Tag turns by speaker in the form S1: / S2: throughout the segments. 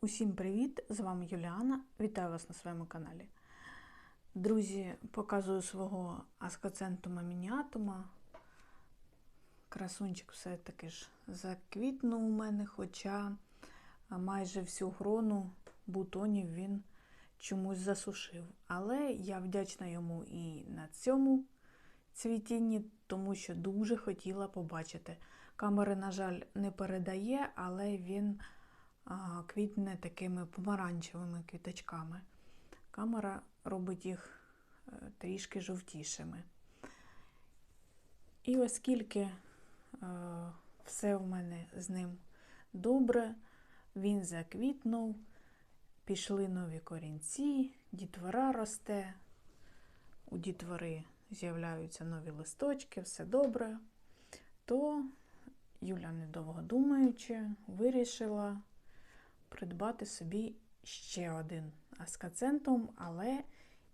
S1: Усім привіт! З вами Юліана. Вітаю вас на своєму каналі. Друзі, показую свого аскоцентума мініатума. Красунчик все-таки ж заквітнув у мене, хоча майже всю грону бутонів він чомусь засушив. Але я вдячна йому і на цьому цвітінні, тому що дуже хотіла побачити. Камери, на жаль, не передає, але він квітне такими помаранчевими квіточками. Камера робить їх е, трішки жовтішими. І оскільки е, все в мене з ним добре, він заквітнув, пішли нові корінці, дітвора росте, у дітвори з'являються нові листочки, все добре, то Юля, недовго думаючи, вирішила придбати собі ще один аскацентум, але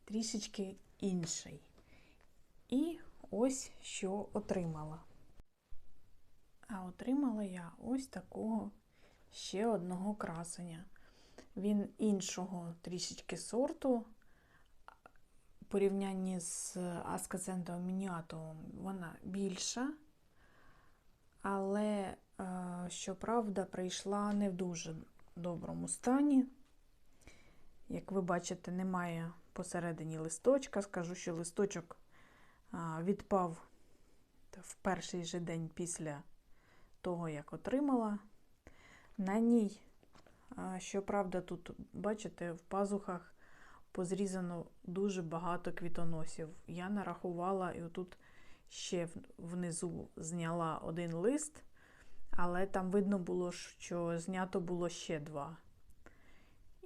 S1: трішечки інший. І ось що отримала. А отримала я ось такого ще одного красення. Він іншого трішечки сорту. В порівнянні з аскацентом мініатовим вона більша, але, щоправда, прийшла не дуже доброму стані. Як ви бачите, немає посередині листочка. Скажу, що листочок відпав в перший же день після того, як отримала. На ній, щоправда, тут, бачите, в пазухах позрізано дуже багато квітоносів. Я нарахувала і отут ще внизу зняла один лист, але там видно було, що знято було ще два.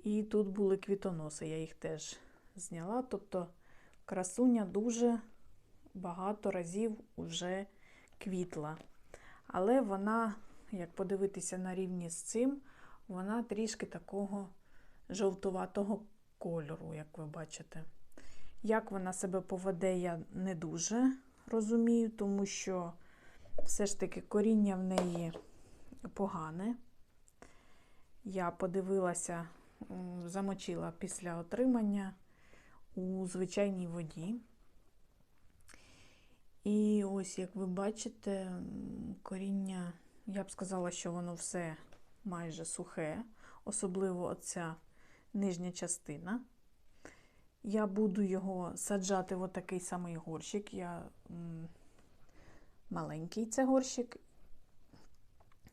S1: І тут були квітоноси, я їх теж зняла. Тобто красуня дуже багато разів вже квітла. Але вона, як подивитися на рівні з цим, вона трішки такого жовтуватого кольору, як ви бачите. Як вона себе поведе, я не дуже розумію, тому що все ж таки коріння в неї погане. Я подивилася, замочила після отримання у звичайній воді. І ось, як ви бачите, коріння, я б сказала, що воно все майже сухе, особливо оця нижня частина. Я буду його саджати в отакий самий горщик. Я маленький це горщик.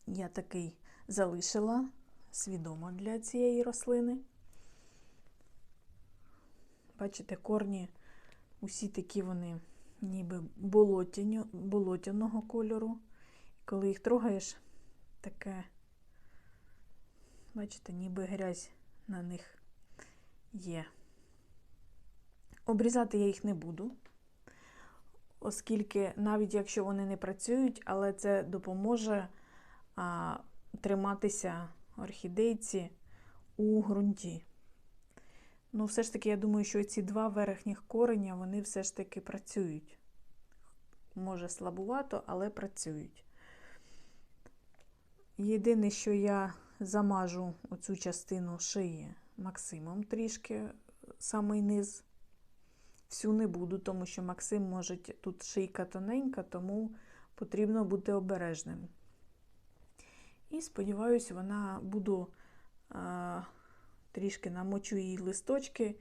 S1: Я такий залишила свідомо для цієї рослини. Бачите, корні усі такі вони ніби болотяного кольору. І коли їх трогаєш, таке, бачите, ніби грязь на них є. Обрізати я їх не буду, оскільки навіть якщо вони не працюють, але це допоможе а, триматися орхідейці у ґрунті. Ну, все ж таки, я думаю, що ці два верхніх кореня, вони все ж таки працюють. Може, слабувато, але працюють. Єдине, що я замажу оцю частину шиї Максимом трішки, самий низ. Всю не буду, тому що Максим може тут шийка тоненька, тому потрібно бути обережним. І сподіваюся, вона буду а, трішки намочу її листочки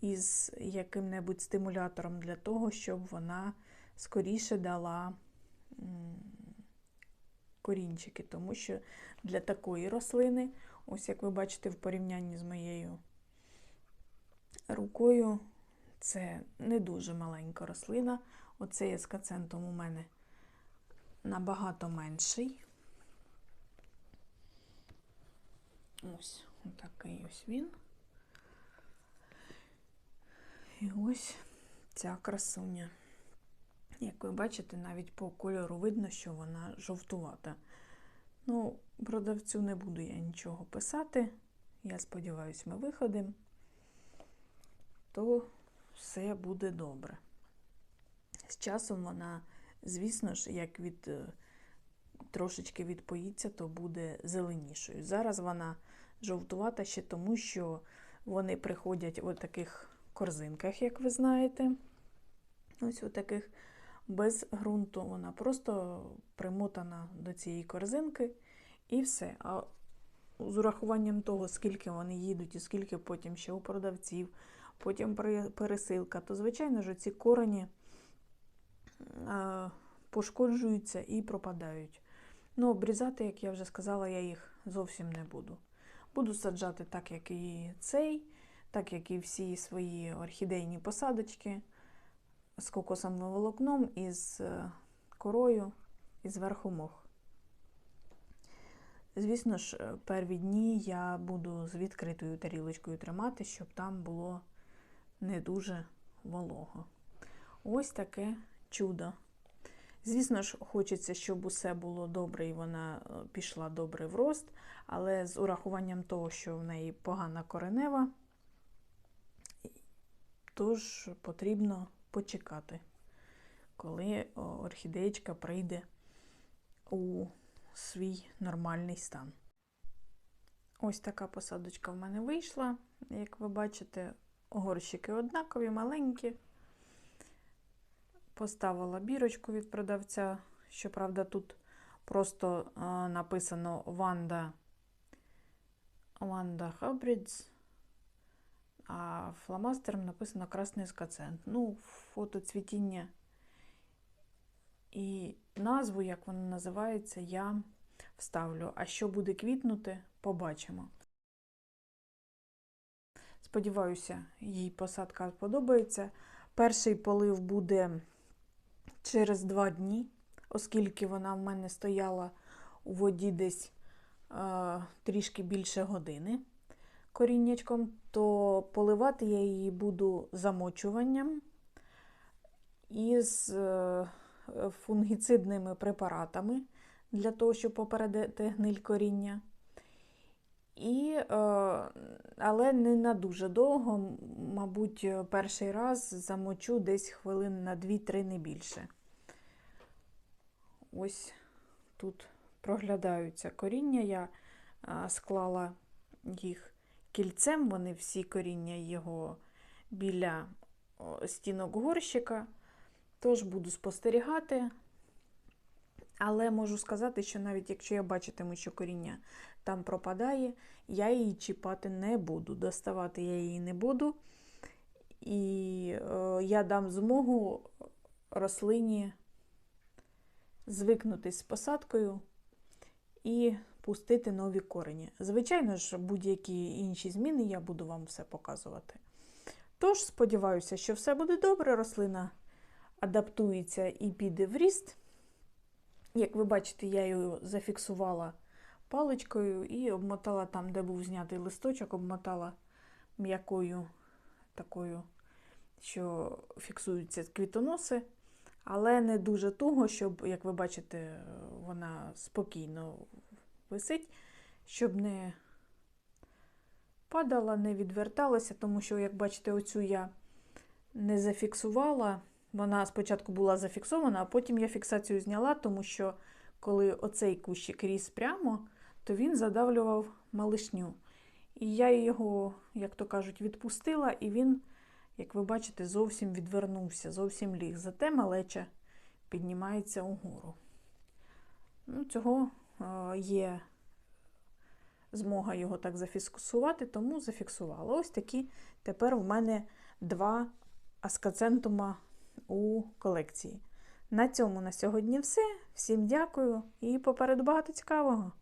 S1: із яким-небудь стимулятором для того, щоб вона скоріше дала корінчики. Тому що для такої рослини, ось як ви бачите, в порівнянні з моєю рукою, це не дуже маленька рослина. Оцей ескацентом у мене набагато менший. Ось такий ось він. І ось ця красуня. Як ви бачите, навіть по кольору видно, що вона жовтувата. Ну, продавцю не буду я нічого писати. Я сподіваюся, ми виходимо, то все буде добре. З часом вона, звісно ж, як від трошечки відпоїться, то буде зеленішою. Зараз вона жовтувата ще тому, що вони приходять у таких корзинках, як ви знаєте. Ось у таких без ґрунту. Вона просто примотана до цієї корзинки і все. А з урахуванням того, скільки вони їдуть, і скільки потім ще у продавців, потім пересилка, то, звичайно ж, ці корені пошкоджуються і пропадають. Ну, обрізати, як я вже сказала, я їх зовсім не буду. Буду саджати так, як і цей, так як і всі свої орхідейні посадочки з кокосовим волокном, із е, корою і зверху мох. Звісно ж, е, перві дні я буду з відкритою тарілочкою тримати, щоб там було не дуже волого. Ось таке чудо. Звісно ж, хочеться, щоб усе було добре і вона е, пішла добре в рост, але з урахуванням того, що в неї погана коренева, тож потрібно почекати, коли орхідеєчка прийде у свій нормальний стан. Ось така посадочка в мене вийшла. Як ви бачите, горщики однакові, маленькі. Поставила бірочку від продавця. Щоправда, тут просто а, написано Ванда Ванда Hybrids, а фломастером написано Красний скацент. Ну, фото цвітіння і назву, як воно називається, я вставлю. А що буде квітнути, побачимо. Сподіваюся, їй посадка сподобається. Перший полив буде через два дні, оскільки вона в мене стояла у воді десь е, трішки більше години коріннячком, то поливати я її буду замочуванням із е, фунгіцидними препаратами для того, щоб попередити гниль коріння. І, е, але не на дуже довго, мабуть, перший раз замочу десь хвилин на 2-3 не більше. Ось тут проглядаються коріння. Я склала їх кільцем, вони всі коріння його біля стінок горщика. Тож буду спостерігати. Але можу сказати, що навіть якщо я бачитиму, що коріння там пропадає, я її чіпати не буду. Доставати я її не буду. І е, я дам змогу рослині звикнутись з посадкою і пустити нові корені. Звичайно ж, будь-які інші зміни я буду вам все показувати. Тож, сподіваюся, що все буде добре, рослина адаптується і піде в ріст. Як ви бачите, я її зафіксувала паличкою і обмотала там, де був знятий листочок, обмотала м'якою такою, що фіксуються квітоноси, але не дуже туго, щоб, як ви бачите, вона спокійно висить, щоб не падала, не відверталася, тому що, як бачите, оцю я не зафіксувала. Вона спочатку була зафіксована, а потім я фіксацію зняла, тому що коли оцей кущик ріс прямо, то він задавлював малишню. І я його, як то кажуть, відпустила, і він, як ви бачите, зовсім відвернувся, зовсім ліг. Зате малеча піднімається угору. Ну, Цього е, є змога його так зафіксувати, тому зафіксувала. Ось такі тепер в мене два аскацентума у колекції. На цьому на сьогодні все. Всім дякую і попереду багато цікавого!